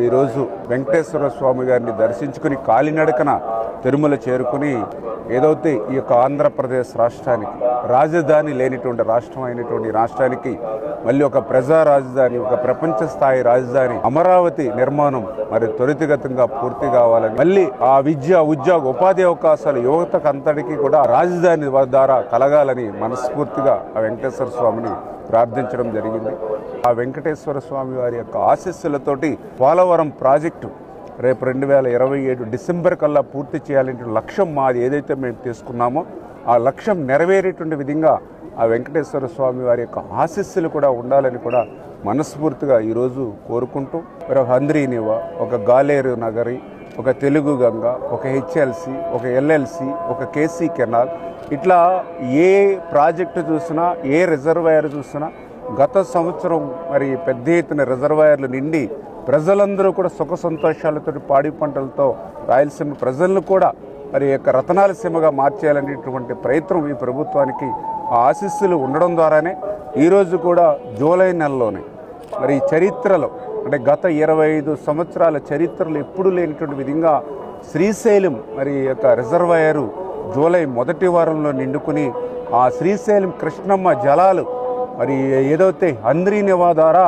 ఈరోజు వెంకటేశ్వర స్వామి గారిని దర్శించుకుని కాలినడకన తిరుమల చేరుకుని ఏదైతే ఈ యొక్క ఆంధ్రప్రదేశ్ రాష్ట్రానికి రాజధాని లేనిటువంటి రాష్ట్రం అయినటువంటి రాష్ట్రానికి మళ్ళీ ఒక ప్రజా రాజధాని ఒక ప్రపంచ స్థాయి రాజధాని అమరావతి నిర్మాణం మరి త్వరితగతంగా పూర్తి కావాలని మళ్ళీ ఆ విద్య ఉద్యోగ ఉపాధి అవకాశాలు యువతకు అంతటికీ కూడా రాజధాని ద్వారా కలగాలని మనస్ఫూర్తిగా ఆ వెంకటేశ్వర స్వామిని ప్రార్థించడం జరిగింది. ఆ వెంకటేశ్వర స్వామి వారి యొక్క ఆశీస్సులతోటి పోలవరం ప్రాజెక్టు రేపు రెండు వేల ఇరవై ఏడు డిసెంబర్ కల్లా పూర్తి చేయాలంటే లక్ష్యం మాది ఏదైతే మేము తీసుకున్నామో ఆ లక్ష్యం నెరవేరేటువంటి విధంగా ఆ వెంకటేశ్వర స్వామి వారి యొక్క ఆశీస్సులు కూడా ఉండాలని కూడా మనస్ఫూర్తిగా ఈరోజు కోరుకుంటూ ఒక హంద్రీనివ ఒక గాలేరు నగరి ఒక తెలుగు గంగ ఒక హెచ్ఎల్సి ఒక ఎల్ఎల్సి ఒక కేసీ కెనాల్ ఇట్లా ఏ ప్రాజెక్టు చూసినా ఏ రిజర్వాయర్ చూసినా గత సంవత్సరం మరి పెద్ద ఎత్తున రిజర్వాయర్లు నిండి ప్రజలందరూ కూడా సుఖ సంతోషాలతో పాడి పంటలతో రాయలసీమ ప్రజలను కూడా మరి యొక్క రతనాల సీమగా మార్చేయాలనేటువంటి ప్రయత్నం ఈ ప్రభుత్వానికి ఆ ఆశీస్సులు ఉండడం ద్వారానే ఈరోజు కూడా జూలై నెలలోనే మరి ఈ చరిత్రలో అంటే గత ఇరవై ఐదు సంవత్సరాల చరిత్రలో ఎప్పుడు లేనటువంటి విధంగా శ్రీశైలం మరి యొక్క రిజర్వాయరు జూలై మొదటి వారంలో నిండుకుని ఆ శ్రీశైలం కృష్ణమ్మ జలాలు మరి ఏదైతే అంద్రీ నివా ద్వారా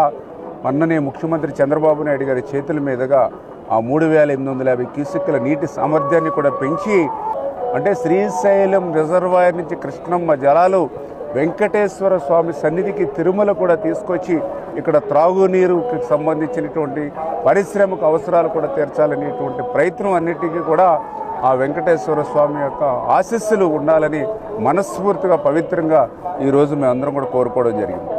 మొన్ననే ముఖ్యమంత్రి చంద్రబాబు నాయుడు గారి చేతుల మీదుగా ఆ మూడు వేల ఎనిమిది వందల యాభై క్యూసెక్కుల నీటి సామర్థ్యాన్ని కూడా పెంచి అంటే శ్రీశైలం రిజర్వాయర్ నుంచి కృష్ణమ్మ జలాలు వెంకటేశ్వర స్వామి సన్నిధికి తిరుమల కూడా తీసుకొచ్చి ఇక్కడ త్రాగునీరుకి సంబంధించినటువంటి పరిశ్రమకు అవసరాలు కూడా తీర్చాలనేటువంటి ప్రయత్నం అన్నిటికీ కూడా ఆ వెంకటేశ్వర స్వామి యొక్క ఆశీస్సులు ఉండాలని మనస్ఫూర్తిగా పవిత్రంగా ఈరోజు మేమందరం కూడా కోరుకోవడం జరిగింది.